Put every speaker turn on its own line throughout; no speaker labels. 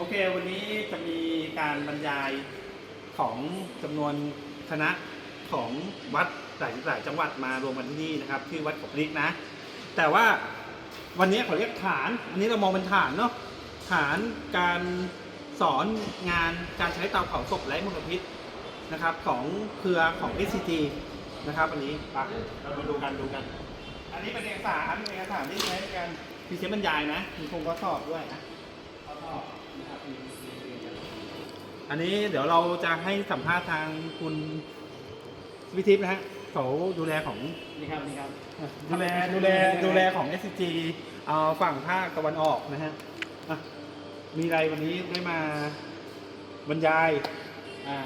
โอเค วันนี้จะมีการบรรยายของจำนวนคณะของวัดหลายหลายจังหวัดมารวมกันที่นี่นะครับที่วัดกบลิกนะ แต่ว่าวันนี้เขาเรียกฐาน อันนี้เรามองเป็นฐานเนาะฐานการสอนงานการใช้เตาเผาศพไร้มลพิษนะครับของเครือของ SCT นะครับอันนี้ไปเรามาดูกันดูกัน อันนี้เป็นเอกสารเป็นเอกสารที่ใช้ในการพรีเซนต์บรรยายนะมีโครงข้อสอบด้วยนะ อันนี้เดี๋ยวเราจะให้สัมภาษณ์ทางคุณวิทิพย์นะฮะเขาดูแลของ
นี่ครับนี่ครับ
ดูแลดูแลดูแลของ SCG เอาฝั่งภาคตะวันออกนะฮะอะมีอะไรวันนี้ได้มาบรรยาย
อ่า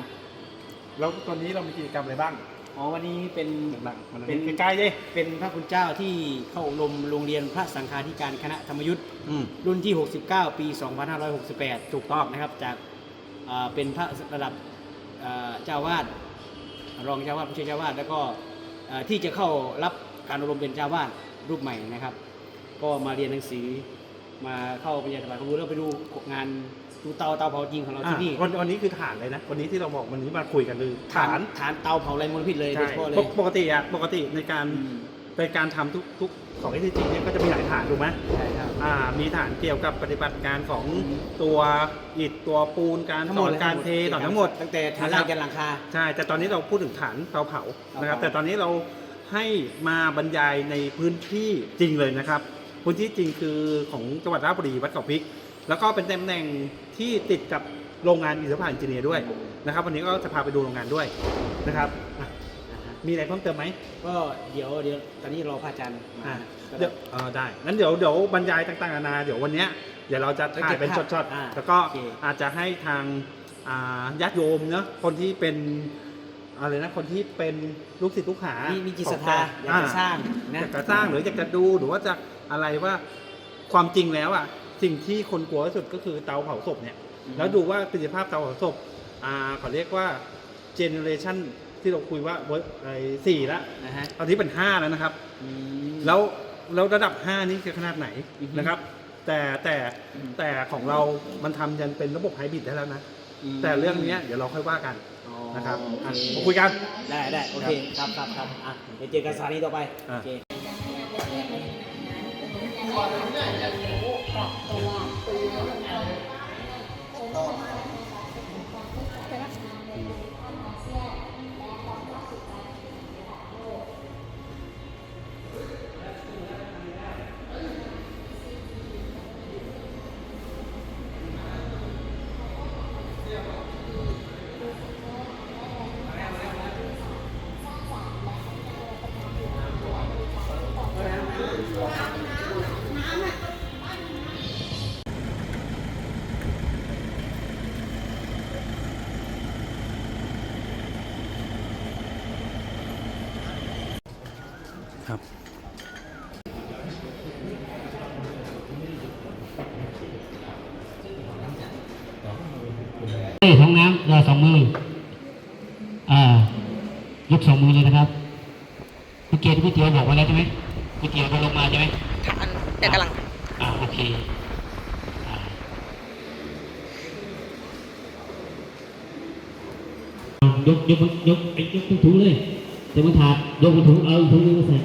แล้วตอนนี้เรามีกิจกรรมอะไรบ้าง
อ๋อวันนี้เป็น
หลังๆมัน
เป็น
ใกล้ๆดิ
เป็นพระคุณเจ้าที่เข้าอบรมโรงเรียนพระสังฆาธิการคณะธรรมยุทธ์
อืม
รุ่นที่ 69 ปี 2568 ถูกต้องนะครับ จากอ่า เป็นพระระดับอ่าเจ้าวาดรองเจ้าวาดผู้ช่วยเจ้าวาดแล้วก็อ่าที่จะเข้ารับการอบรมเป็นเจ้าวาดรูปใหม่นะครับ ก็มาเรียนหนังสือมาเข้าปริญญาตบาความรู้แล้วไปดูงานดูเตาเตาเผาจริงของเราที่นี่
อะวันวันนี้คือฐานเลยนะ วันนี้ที่เราบอกวันนี้มาคุยกันคือฐาน
ฐานเตาเผาไรมลพิษเลยโดย
ใช่
เฉพาะเลย
ปกปกติอะปกติในการ
อืม
ในการทำทุกทุกของ SCG เนี่ยก็จะมีหลายฐานถูกไหม
ใช่ครับ
อ่ามีฐานเกี่ยวกับปฏิบัติการของ
อืม
ตัวอิฐตัวปูนการ
ทั้ง
ส
หม
อ
ด
น
เลย
การเทต่อทั้งหมด
ตั้งแต่ฐานล่างยันหลังคา
ใช่แต่ตอนนี้เราพูดถึงฐานเตาเผานะครับ
เตาเผา
แต่ตอนนี้เราให้มาบรรยายในพื้นที่จริงเลยนะครับ พื้นที่จริงคือของจังหวัดราชบุรีวัดเกาะพริก แล้วก็เป็นตำแหน่งที่ติดกับโรงงานอิสระผ่านจิเนียร์ด้วยนะครับ วันนี้ก็จะพาไปดูโรงงานด้วยนะครับอะ
นะฮะ
มีอะไรเพิ่มเติมไหม
ก็เดี๋ยวเดี๋ยวตอนนี้รอพระอาจารย์มา
อะ
ก็
เดี๋ยวเออได้งั้นเดี๋ยวเดี๋ยวบรรยายต่างๆนานาเดี๋ยววันเนี้ยเดี๋ยวเราจะถ่ายเป็น
แล้วเก็บภาพ
ช็อต
อ่า
ๆแล้วก็
โอเค
อาจจะให้ทางอ่าญาติโยมเนาะคนที่เป็นอะไรนะคนที่เป็นลูกศิษย์ลูกหา
มี
มี
มีจิตศรัทธาอยากจะสร้างนะ
อยากจะสร้างหรืออยากจะดูหรือว่าจะอะไรว่าความจริงแล้วอะสิ่งที่คนกลัวที่สุดก็คือเตาเผาศพเนี่ย แล้วดูว่าประสิทธิภาพเตาเผาศพอ่าเขาเรียกว่าเจเนเรชัน ที่เราคุยว่าเวิร์ไอ้สี่ละ
นะฮะ
ตอนนี้เป็นห้าแล้วนะครับ
อืม
แล้วแล้วระดับ 5 นี่คือขนาดไหน
อือฮึ
นะครับ แต่แต่
อืม
แต่ของเรามันทำยันเป็นระบบไฮบริดได้แล้วนะ
ม
แต่เรื่องเนี้ยเดี๋ยวเราค่อยว่ากัน
อ๋อ
นะครับ
โอ
อะ
เค
มาคุยกัน
ได้ได้โอเคครับครับครับอะเดี๋ยวเจอกันสถานีต่อไป
อะ
โอเค
ครับ
มือของน้ำเราสองมือ อ่ายกสองมือเลยนะครับพี่เกียรติพี่เตียวบอกไว้แล้วใช่ไหมพี่เตียวก็ลงมาใช่ไหม
อันแต่กำลัง
อ่าโอเคอ่ายกยกยกไอ้ยกถุงเลยเดี๋ยวมันถาดยกถุงเอาอีกถุงนึงมาใส่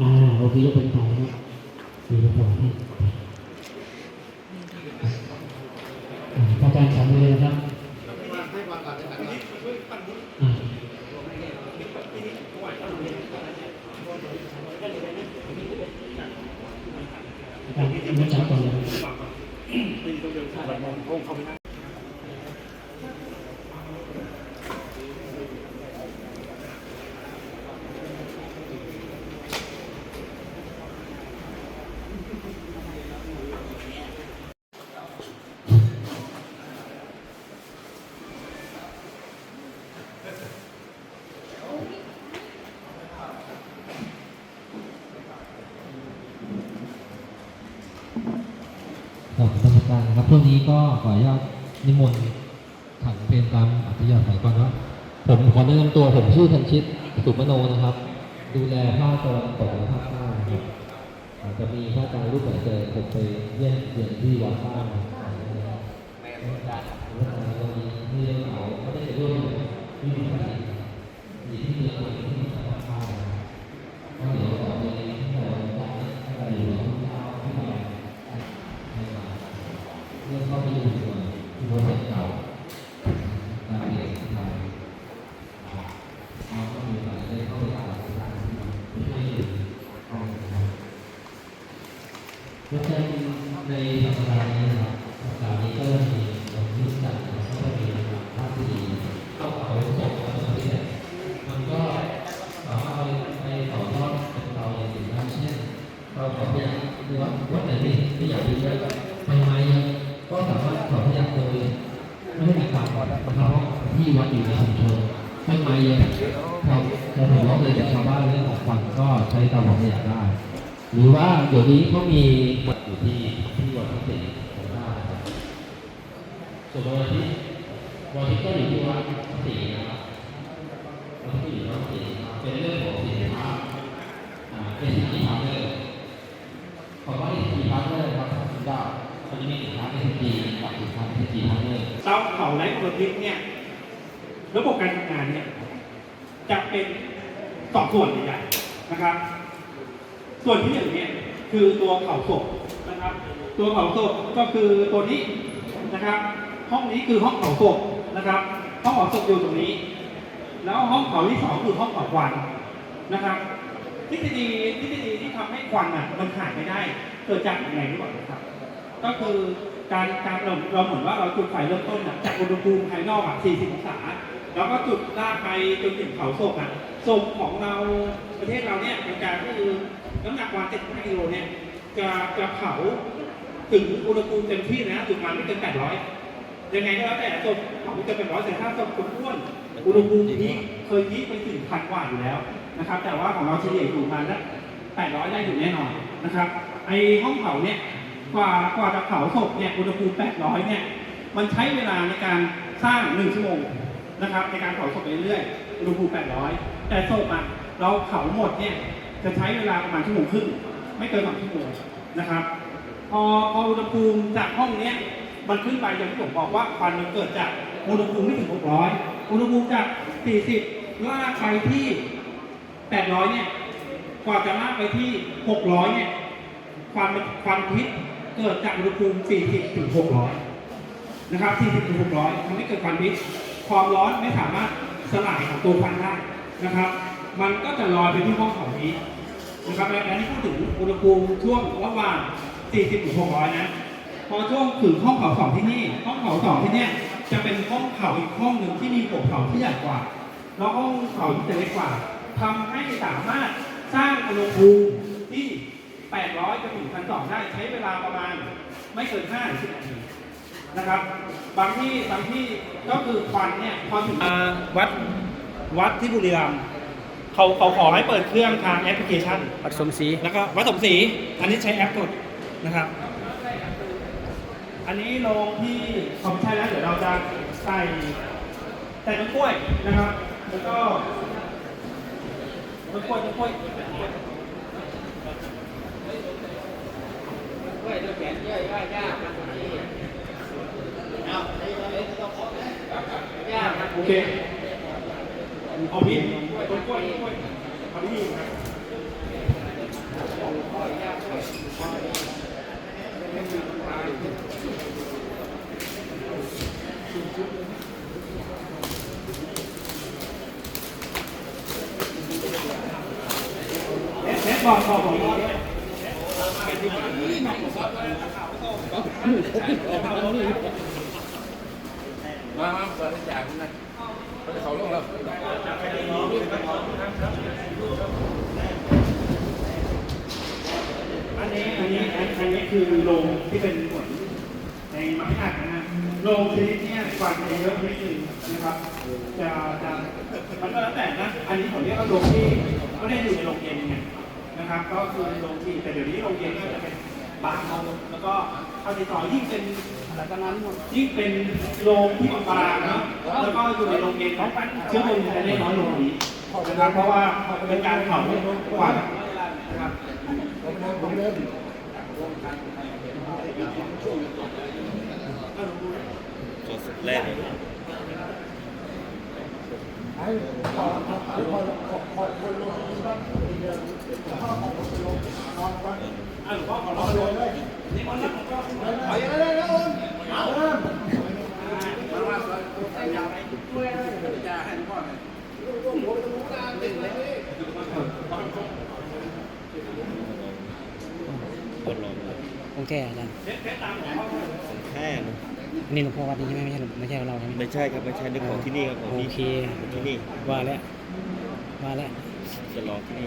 อ่าโอเคยกเป็นถาดนะครับนี่ก็พอให้อ่าพระอาจารย์สามมือเลยนะครับอ่าการรักษาก่อนเลย
ครับท่านผู้การนะครับช่วงนี้ก็ขออนุญาตนิมนต์ขันเพลงตามอัธยาศัยก่อนว่าผมขอแนะนำตัวผมชื่อธันชิตสุมโนนะครับ ดูแลภาคตะวันตกและภาคใต้ครับอาจจะมีพระอาจารย์รูปไหนเจอผมไปเยี่ยมเยียนที่วัดบ้าง เรื่องเข้าไปอยู่ส่วนที่บริเวณเก่าการเรียนที่ทำเราก็มีโอกาสได้เข้าไปอ่านที่ห้องนะครับ เพราะฉะนั้นในสัปดาห์นี้นะครับสัปดาห์นี้ก็จะมีวันที่จัดนะครับก็จะมีภาพที่ดีเข้าเอาศพมาประเทศมันก็สามารถเอาไปต่อยอดเป็นเราอย่างอื่นได้เช่นเราขอพยายามหรือว่าวัดไหนที่ที่อยากดีเลยไปไหมก็สามารถขอพยายามโดยไม่ให้มีการประทะที่วัดอยู่ในชุมชนไม่ไหมเลยเรา เราถือว่าเลยจากชาวบ้านเรื่องของควันก็ใช้เตาเผาขยะได้ หรือว่าเดี๋ยวนี้เขามีวัดอยู่ที่ที่วัดพระศรีของท่านะครับส่วนวันที่วันที่ก็อยู่ที่วัดพระศรีนะครับวันที่อยู่ที่วัดพระศรีเป็นเรื่องของสินค้าเป็นสินค้าเลยขอว่าสินค้าเลยครับคุณเจ้ามันจะมีสินค้าเป็นสินค้ากับสินค้าเป็นสินค้าเลย
เตาเผาไร้มลพิษเนี่ยระบบการทำงานเนี่ยจะเป็น สองส่วนใหญ่ๆนะครับ ส่วนที่หนึ่งเนี่ยคือตัวเผาศพนะครับ ตัวเผาศพก็คือตัวนี้นะครับ ห้องนี้คือห้องเผาศพนะครับ ห้องเผาศพอยู่ตรงนี้ แล้วห้องเผาที่สองคือห้องเผาควันนะครับทฤษฎีทฤษฎีที่ทำให้ควันอะมันหายไม่ได้เกิดจากอะไรรู้เปล่าครับ ก็คือการการเราเราเหมือนว่าเราจุดไฟเริ่มต้นจากอุณหภูมิภายนอกอะ40องศา แล้วก็จุดลากไปจนถึงเผาศพอะศพของเราประเทศเราเนี่ยเป็นการก็คือน้ำหนักวัน75กิโลเนี่ยจะจะเผาถึงอุณหภูมิเต็มที่นะจุดมันไม่เกิน800ยังไงก็แล้วแต่ศพเผาไม่เกิน800แต่ถ้าศพคนอ้วนอุณหภูมินี้เคยนี้ไปถึงพันกว่าอยู่แล้วนะครับ แต่ว่าของเราเฉลี่ยอยู่ประมาณละ800ได้อยู่แน่นอนนะครับไอห้องเผาเนี่ยกว่ากว่าจะเผาศพเนี่ยอุณหภูมิ800เนี่ยมันใช้เวลาในการสร้าง1ชั่วโมง นะครับ ในการเผาศพไปเรื่อยๆอุณหภูมิ800 แต่ศพอะเราเผาหมดเนี่ยจะใช้เวลาประมาณชั่วโมงครึ่งไม่เกินสองชั่วโมงนะครับพอพออุณหภูมิจากห้องเนี้ยมันขึ้นไปอย่างที่ผมบอกว่าควันมันเกิดจากอุณหภูมิไม่ถึง 600 อุณหภูมิจาก 40 ลากไปที่ 800 เนี่ย กว่าจะลากไปที่ 600 เนี่ย ควันควันพิษเกิดจากอุณหภูมิ 40 ถึง 600 นะครับ 40 ถึง 600ทำให้เกิดควันพิษ ความร้อนไม่สามารถสลายของตัวควันได้นะครับ มันก็จะลอยไปที่ห้องเผานี้นะครับและอันนี้พูดถึงอุณหภูมิช่วงระหว่าง 40ถึง600 นะ พอช่วงถึงห้องเผาสองที่นี่ ห้องเผาสองที่เนี่ยจะเป็นห้องเผาอีกห้องหนึ่งที่มีหัวเผาที่ใหญ่กว่า แล้วห้องเผาที่จะเล็กกว่าทำให้สามารถสร้างอุณหภูมิที่ 800จนถึง1,200 ได้ใช้เวลาประมาณไม่เกิน5-10นาที นะครับ บางที่บางที่ก็คือควันเนี่ยพอถึงวัดวัดที่บุรีรัมย์เขาเขาขอให้เปิดเครื่องทางแอปพลิเคชัน
ผสมสี
แล้วก็วัดสมศรีอันนี้ใช้แอปกดนะครับ อันนี้โรงที่เขาไม่ใช่แล้วเดี๋ยวเราจะใส่ใส่ต้นกล้วยนะครับ แล้วก็ต้นกล้วยต้นกล้วย โอเคเอาพี่ต้นกล้วยต้นกล้วยเอาพี่ครับเน็ตบอกบอกผ มา
มาเปิดให้จ่ายคุณนะเขาลงแล้ว
อันนี้อันนี้อันนี้คือโรงที่เป็นผลในม้อัดนะโรงชนิดเนี้ยควันจะเยอะนิดนึงนะครับจะจะมันก็แล้วแต่นะ อันนี้ผมเรียกว่าโรงที่ไม่ได้อยู่ในโรงเย็นไงนะครับ ก็คือโรงที่แต่เดี๋ยวนี้โรงเย็นก็จะเป็นบางโรงแล้วก็เข้าที่ต่อยิ่งเป็น อะไรกันนั้นยิ่งเป็นโรงที่บางๆเนาะแล้วก็อยู่ในโรงเย็นเขาเชื้อเพลิงจะได้น้อยลงนี้นะครับเพราะว่าเป็นการเผากว่านะครับสดสุด
แรก
อะหลวงพ่อขอรอเลย ค์แท้อาจารย์
แค่นะ
อันนี่หลวงพ่อวัดนี้ใช่ไหมไม่ใช่หลวงไม่ใช่เราใช่ไหม
ไม่ใช่ครับไม่ใช่นึกของที่นี่ครับของ
โอ
ที่
เค
ที่นี่
ว่าแล้วว่าแล้ว
จะลองที่นี่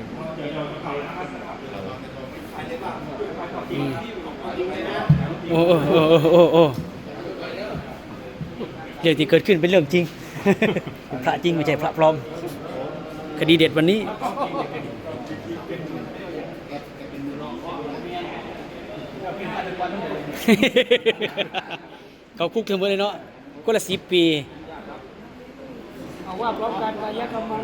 อืมโอ้ โอ้โอ้โอ้โอ้โอ้เรื่องที่เกิดขึ้นเป็นเรื่องจริง พระจริงไม่ใช่พระปลอม คดีเด็ดวันนี้ เขาคุกเทอมเลยเนาะก็ละสิบปีเอาว่าพร้อมกันวายกำมัง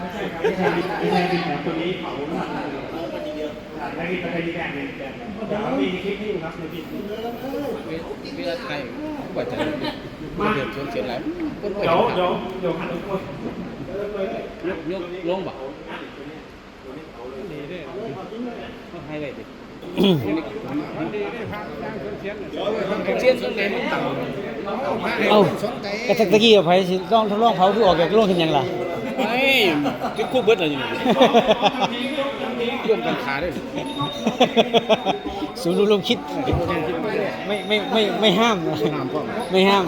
ไม่
ใช่ไม่ใช่ไม่ใช่แบบตัวนี้เผาหนักแล้วมีอะไรดีแดงเนี่ยเดี๋ยวมีคลิปให้ดูครับในบิด
เวลาไทยกว่าจะ
มา
เดือดชนเสียหลาย
เดี๋ยวเดี๋ยวเดี๋ยวหันทุกคน
ยกยกลงบ่ไฮไลท์ดิเชียนตรงไหนมันต่ำ
เอ้ากระตะกี้กับไผสิลองทดลองเผาคือออกจากโรงเห็นยังล่ะ
ม่ที่คู่เบิร์ดอะไรอยู่นี่ร่วมกันขาด้วย
ศูนย์รวมคิดไม่ไม่ไม่ไม่ห้ามนะไม่ห้าม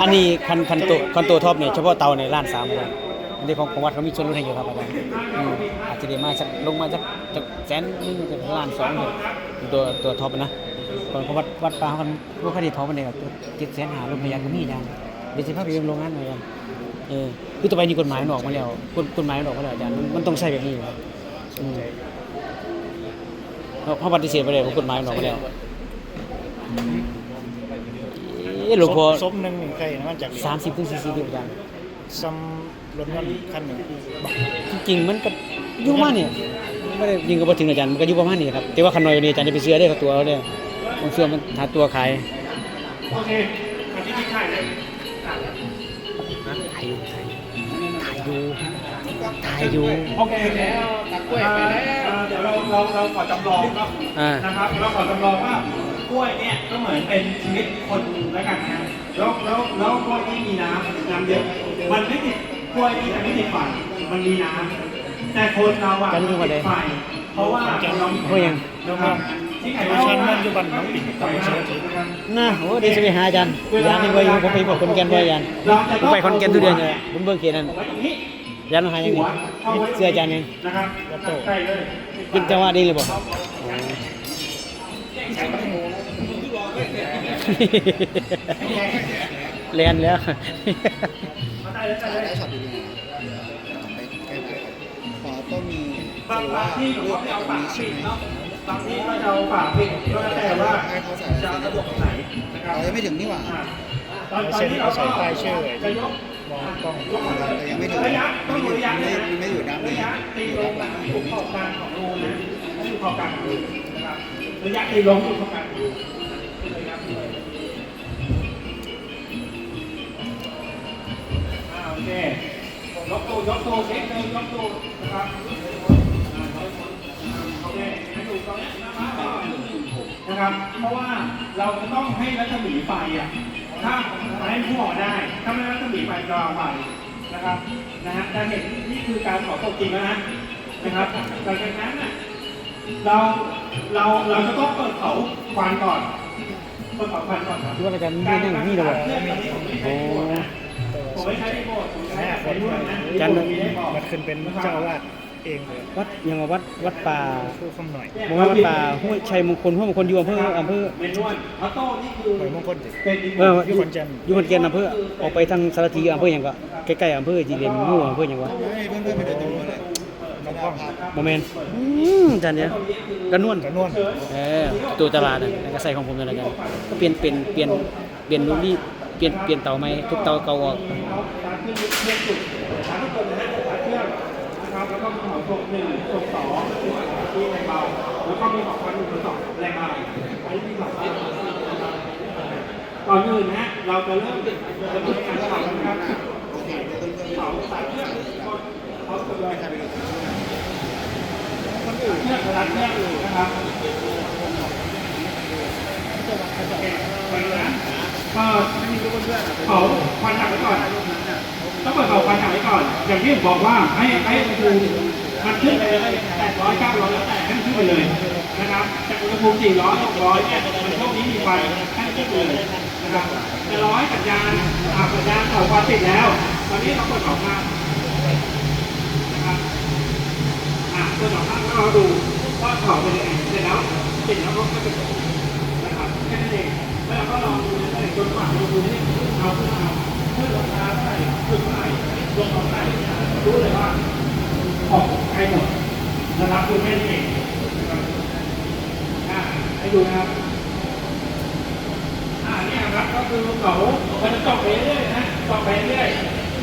อันนี้คันคันโตคันโตท็อปเนี่ยเฉพาะเตาในร้านสามเลยอันนี้ของของวัดเขามีส่วนลดให้อยู่ครับอาจารย์อืมอาจจะได้มาสักลงมาสักสักแสนนึงถึงล้านสองเนี่ยตัวตัวท็อปนะก่อนของวัดวัดป่าเขากันพวกคดีเผามันเนี่ยตัวเจ็ดแสนหาลงพยานก็มีอาจารย์เดี๋ยวสิพาไปเรียนโรงงานหน่อยกัน เออคือต่อไปนี้กฎหมายมันออกมาแล้วกฎกฎหมายมันออกมาแล้วอาจารย์มันมันต้องใช้แบบนี้อยู่ครับอืมเพราะปฏิเสธไปเลยเพราะกฎหมายมันออกมาแล้วเอ๊ะหลวงพ่อ
สมหนึ่งหนึ่งใครนะมันจาก
สามสิบถึงสี่สิบเดียวกัน
ซ้ำรถมันคันหนึ่ง
จริงๆมันก็อยุ่งมากเนี่ยไม่ได้ยิงก็บ่ถึงอาจารย์มันก็อยุ่ประมาณนี้ครับแต่ว่าคันน้อยกว่านี้อาจารย์จะไปเสื้อได้กับตัวเขาเนี่ยมันเสื้อมันหาตัวขาย
โอเคอันนี้ที่ถ่ายเลย
ถ่าย อยู่ถ่ายอยู่ถ่ายอยู่
โอเคแล้วตักกล้วยไปแล้วเดี๋ยวเราเราเราขอจำลองเนาะ
อ่า
นะครับเราขอจำลองว่ากล้วยเนี่ยก็เหมือนเป็นชีวิตคนแล้วกันนะแล้วแล้วแล้วกล้วยที่มีน้ำน้ำเยอะมันไม่ติดกล้วยที่จะไม่ติดไฟมันมีน้ำแต่คนเราอะ
กันอยู่ประเด็
ติ
น
ดไฟเพราะว่าเรา
โอ้ยยัง
นะครับที่ไข่
ไม่ใช่มันอยู่บ้านน้องปิ่นกับไม่ใช่ที่
น่าโอ้เดี๋ยวจะไปหาอาจารย์ยานนี่ไว้อยู่ผมไปบอกคนแก่นไว้อาจารย์ผมไปคนแก่นทุกเดือนเลยผมเบิ่งเขตนั้น
ไว้ตรงนี้
อาจารย์หาอย่างนี้เสื้ออาจารย์เอง
นะครับใช่เลย
เป็นจังหวะดีเลยบอกเรียนแล้ว
ขอต้องมี
บางบางที่ผมก็ไม่เอาฝาปิดเนาะ บางที่ก็จะเอาฝาปิดก็แล้วแต่ว่าจะเอาสะดวกตรงไหนนะครับ
เรายังไม่ถึงนี่หว่า
อ่าตอนตอนที่เราใส่ป้ายชื่อจะยก
มองกล้องแต่ยังไม่ถึง
ระยะต้องอยู่ระยะ
ไม่
นี้
ไม่อยู่น้ำเล
ระ
ย
ยะตีลงอยู่ขอบกลางของรูนะไม่อยู่ขอบกลางของรูนะครับระยะตีลงอยู่ขอบกลางของรูระยะตีลงอ่าโอเคยกตัวยกตัวเช็คเลยยกตัวนะครับ นะครับ เพราะว่าเราจะต้องให้รัศมีไฟอะถ้าให้ผู้ออกได้ ถ้าไม่รัศมีไฟจะเอาไฟนะครับนะฮะจะเห็นนี่คือการขอตกจริงแล้วนะนะครับหลังจากนั้นน่ะเราเราเราจะต้องเปิดเขาควันก่อนเปิดเขาควันก่อนครับ
คิดว่าอาจารย์ไม่นั่งนี่หรอวะโอ้
ผมไม่ใช้รีโมทผมใช้แบบไปด้วยนะ
อาจารย์
มันขึ้นเป็นเจ้าอาวาส เองเลย
วัดยังว่าวัดวัดป่า
ผู้คำหน่อย
บอกว่าวัดป่าห้วยชัยมงคลห้วยมงคลอยู่อำเภออำเภอ
เมนวลออโต้นี่คือ
หอยมงคลติ
เป็น
เออ
อยู่ขอนแก่น
อยู่ขอนแก่นอำเภอออกไปทางสารทีอำเภอหยังก็ใกล้ๆอำเภอจีเรียนมู่อำเภอหยังวะ
เพื่อนๆไปเดินตรงนู้นเลยน้องกล้อง
บ่แม่นอืมจานเนี้ยกระนวล
กระนวล
เออตัวตลาดน่ะแล้วก็ใส่ของผมนั่นแหละกันก็เปลี่ยนเปลี่ยนเปลี่ยนเปลี่ยนรูปนี้เปลี่ยนเปลี่ยนเตาใหม่ทุกเตาเก่าออก
นะครับ แล้วก็มีของส่งหนึ่งส่งสองที่แรงเบา แล้วก็มีของพันหนึ่งส่งสองแรงเบาอันนี้มีสองก่อนอื่นนะ เราจะเริ่มดำเนินการเผาแล้วนะครับเผาสามเครื่องเขาจะเลยเครื่องกระดานเครื่องนะครับไปนะก็เขาควันถังไว้ก่อน ต้องเปิดเขาควันถังไว้ก่อน อย่างที่ผมบอกว่าให้ให้อุณหภูมิมันขึ้นไปเลยแปดร้อยเก้าร้อยแล้วแต่ให้มันขึ้นไปเลยนะครับจากอุณหภูมิสี่ร้อยหกร้อยเนี่ยมันช่วงนี้มีควันให้ขึ้นไปเลยนะครับจะร้อยสัญญาณอ่าสัญญาณเผาควันติดแล้ว ตอนนี้เราเปิดเผาข้างนะครับอะเปิดออกข้างแล้วเราดูว่าเผาเป็นยังไงเสร็จแล้วติดแล้วก็ไม่เป็นนะครับแค่นั้นเองแล้วเราก็ลองดูไปจนกว่าเราดูนี่เอาขึ้นมา เพื่อลงมาใส่ขึ้นมาลงเท้าใส่รู้เลยว่าออกใครหมดนะครับคือแค่เองนะครับให้ดูนะครับอ่าเนี่ยครับก็คือเขามันจะเจาะไปเรื่อยนะเจาะไปเรื่อย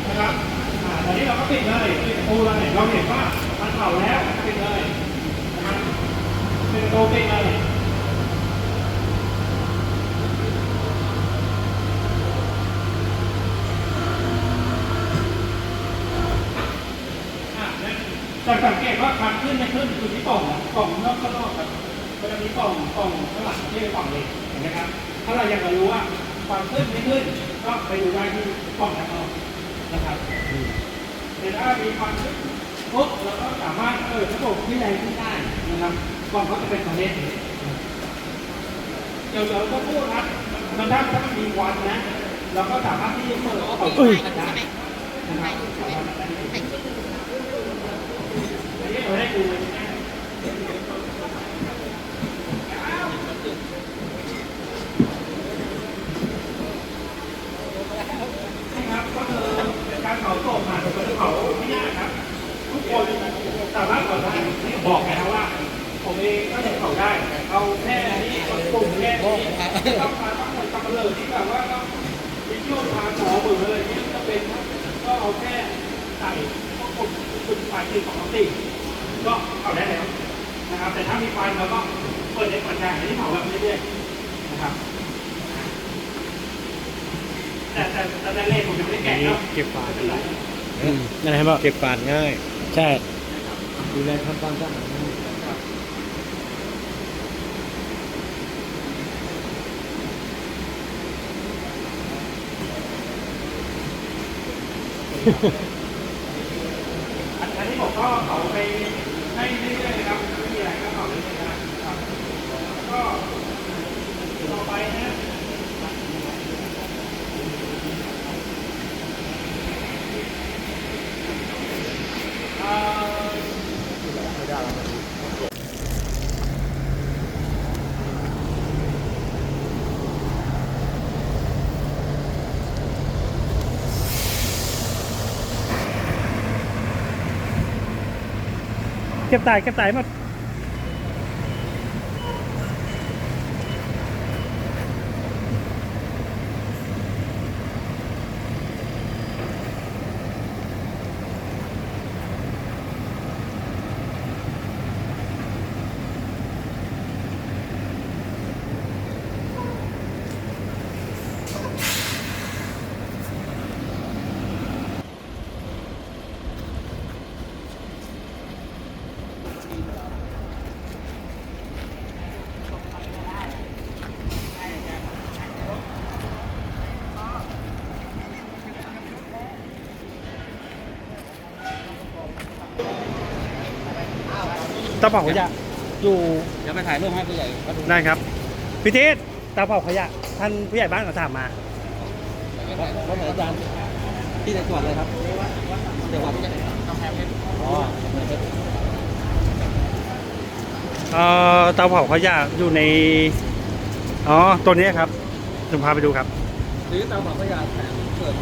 นะครับอ่าตอนนี้เราก็ปิดเลยปิดประตูเราเนี่ยเราเห็นว่ามันเผาแล้วปิดเลยนะครับปิดประตูปิดเลยอะเนี่ย จะสังเกตว่าควันขึ้นไม่ขึ้นอยู่ที่ปล่องนะปล่องนอกข้างนอกครับมันจะมีปล่องปล่องข้างหลังที่เป็นปล่องเหล็กเห็นไหมครับ ถ้าเราอยากจะรู้ว่าความขึ้นไม่ขึ้นก็ไปดูได้ที่กล่องด้านนอกนะครับแต่ถ้ามีความขึ้นปุ๊บเราก็สามารถเปิดระบบที่แรงขึ้นได้นะครับกล่องก็จะเป็นของเล่นเดี๋ยวเราก็พูดนะมันถ้าถ้ามันมีวันนะเราก็สามารถที่จะเปิดกล่องได้นะครับอันนี้เราได้นะครับ บทุกคนสามารถเผาได้ที่บอกไงครับว่าผมเองก็จะเผาได้เอาแค่นี้กลุ่มแค่นี้ต้องมาต้องมาทำเลยที่แบบว่าต้องวิทยุพาหมอเบื่อเลยที่จะเป็นก็เอาแค่ใส่พวกกลุ่มกลุ่มไฟคือของตีก็ เผาได้แล้วนะครับ แต่ถ้ามีไฟเราก็เปิดในปัจจัยที่เผาแบบเรื่อยๆนะครับแต่แต่แต่ในเลขผมยังไม่ได้แกะเนาะ
เก็บฝาด
ไม่เป็นไร
อืมนั่นแหละเห็นป่ะ
เก็บฝาดง่าย
ใช่ดูแลทำความสะอาด
อันอันนี้ผมก็เอาไปให้เรื่อยๆนะครับไม่มีอะไรก็เอาเรื่อยๆนะครับก็ต่อไปนะเอ่อ
เก็บตายเก็บตายหม เตาเผาขยะ อยู่
เดี๋ยวไปถ่ายรูปให้ผู้ใหญ่
ได้ครับพิเทศเตาเผาขยะ ท่านผู้ใหญ่บ้านเขาถามมา
วัดไหนอาจารย์ที่จังหวัดเลยครับจังหวัดกำแพงเพชร
อ๋อ
เอ่อเตาเผาขยะอยู่ใน อ๋อ ตัวนี้ครับจะพาไปดูครับ
หรือเตาเผาขยะแถมเปิด